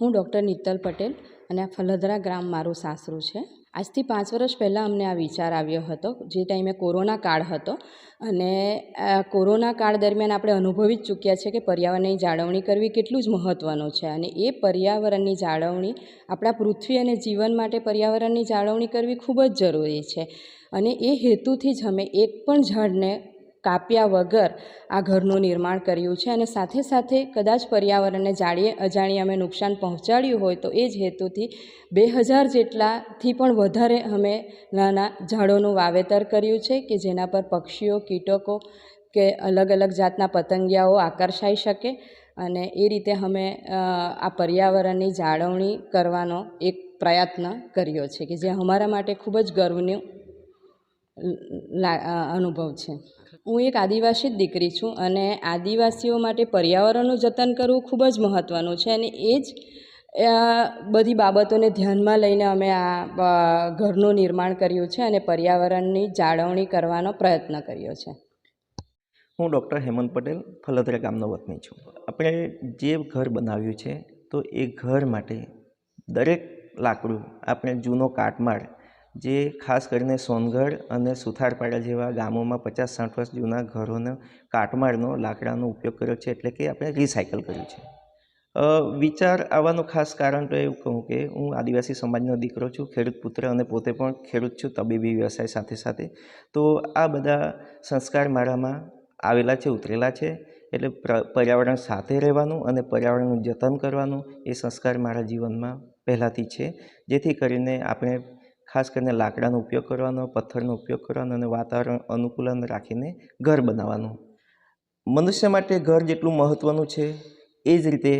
હું ડૉક્ટર નીતલ પટેલ અને આ ફલદરા ગ્રામ મારું સાસરું છે. આજથી પાંચ વર્ષ પહેલાં અમને આ વિચાર આવ્યો હતો, જે ટાઈમે કોરોના કાળ હતો અને કોરોના કાળ દરમિયાન આપણે અનુભવી જ ચૂક્યા છે કે પર્યાવરણની જાળવણી કરવી કેટલું જ મહત્ત્વનું છે અને એ પર્યાવરણની જાળવણી, આપણા પૃથ્વી અને જીવન માટે પર્યાવરણની જાળવણી કરવી ખૂબ જ જરૂરી છે. અને એ હેતુથી જ અમે એક પણ ઝાડને કાપ્યા વગર આ ઘરનું નિર્માણ કર્યું છે અને સાથે સાથે કદાચ પર્યાવરણને જાળીએ અજાણીએ અમે નુકસાન પહોંચાડ્યું હોય તો એ જ હેતુથી બે હજાર જેટલાથી પણ વધારે અમે નાના ઝાડોનું વાવેતર કર્યું છે કે જેના પર પક્ષીઓ, કીટકો કે અલગ અલગ જાતના પતંગિયાઓ આકર્ષાઈ શકે અને એ રીતે અમે આ પર્યાવરણની જાળવણી કરવાનો એક પ્રયત્ન કર્યો છે કે જે અમારા માટે ખૂબ જ ગર્વનું અનુભવ છે. હું એક આદિવાસી જ દીકરી છું અને આદિવાસીઓ માટે પર્યાવરણનું જતન કરવું ખૂબ જ મહત્ત્વનું છે અને એ જ બધી બાબતોને ધ્યાનમાં લઈને અમે આ ઘરનું નિર્માણ કર્યું છે અને પર્યાવરણની જાળવણી કરવાનો પ્રયત્ન કર્યો છે. હું ડૉક્ટર હેમંત પટેલ, ફલદરા ગામનો વતની છું. આપણે જે ઘર બનાવ્યું છે તો એ ઘર માટે દરેક લાકડું આપણે જૂનો કાટમાળ જે ખાસ કરીને સોનગઢ અને સુથારપાડા જેવા ગામોમાં પચાસ સાઠ વર્ષ જૂના ઘરોનો કાટમાળનો લાકડાનો ઉપયોગ કર્યો છે એટલે કે આપણે રિસાયકલ કર્યું છે. વિચાર આવવાનું ખાસ કારણ તો એવું કહું કે હું આદિવાસી સમાજનો દીકરો છું, ખેડૂત પુત્ર અને પોતે પણ ખેડૂત છું, તબીબી વ્યવસાય સાથે સાથે. તો આ બધા સંસ્કાર મારામાં આવેલા છે, ઉતરેલા છે, એટલે પર્યાવરણ સાથે રહેવાનું અને પર્યાવરણનું જતન કરવાનું એ સંસ્કાર મારા જીવનમાં પહેલાંથી છે. જેથી કરીને આપણે ખાસ કરીને લાકડાનો ઉપયોગ કરવાનો, પથ્થરનો ઉપયોગ કરવાનો અને વાતાવરણ અનુકૂલન રાખીને ઘર બનાવવાનું. મનુષ્ય માટે ઘર જેટલું મહત્ત્વનું છે, એ જ રીતે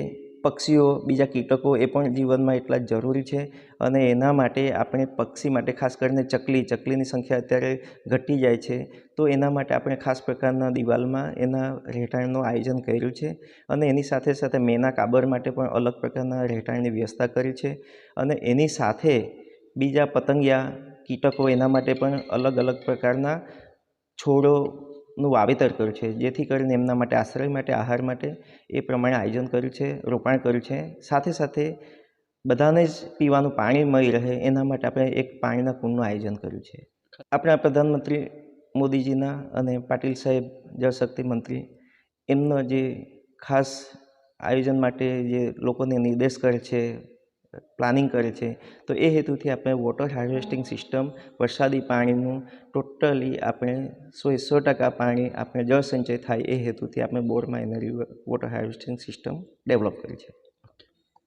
પક્ષીઓ, બીજા કીટકો એ પણ જીવનમાં એટલા જ જરૂરી છે અને એના માટે આપણે પક્ષી માટે ખાસ કરીને ચકલી, ચકલીની સંખ્યા અત્યારે ઘટી જાય છે, તો એના માટે આપણે ખાસ પ્રકારના દિવાલમાં એના રહેઠાણનું આયોજન કર્યું છે અને એની સાથે સાથે મેના કાબર માટે પણ અલગ પ્રકારના રહેઠાણની વ્યવસ્થા કરી છે અને એની સાથે બીજા પતંગિયા કીટકો એના માટે પણ અલગ અલગ પ્રકારના છોડોનું વાવેતર કર્યું છે. જેથી કરીને એમના માટે આશ્રય માટે, આહાર માટે એ પ્રમાણે આયોજન કર્યું છે, રોપાણ કર્યું છે. સાથે સાથે બધાને જ પીવાનું પાણી મળી રહે એના માટે આપણે એક પાણીના કુંડનું આયોજન કર્યું છે. આપણા પ્રધાનમંત્રી મોદીજીના અને પાટીલ સાહેબ જળશક્તિ મંત્રી એમનો જે ખાસ આયોજન માટે જે લોકોને નિર્દેશ કરે છે પ્લાનિંગ કરે છે. તો એ હેતુથી આપણે વોટર હાર્વેસ્ટિંગ સિસ્ટમ વરસાદી પાણીનું ટોટલી આપણે સો સો ટકા પાણી આપણે જળ સંચય થાય એ હેતુથી આપણે બોરમાં એનરી વોટર હાર્વેસ્ટિંગ સિસ્ટમ ડેવલપ કરી છે.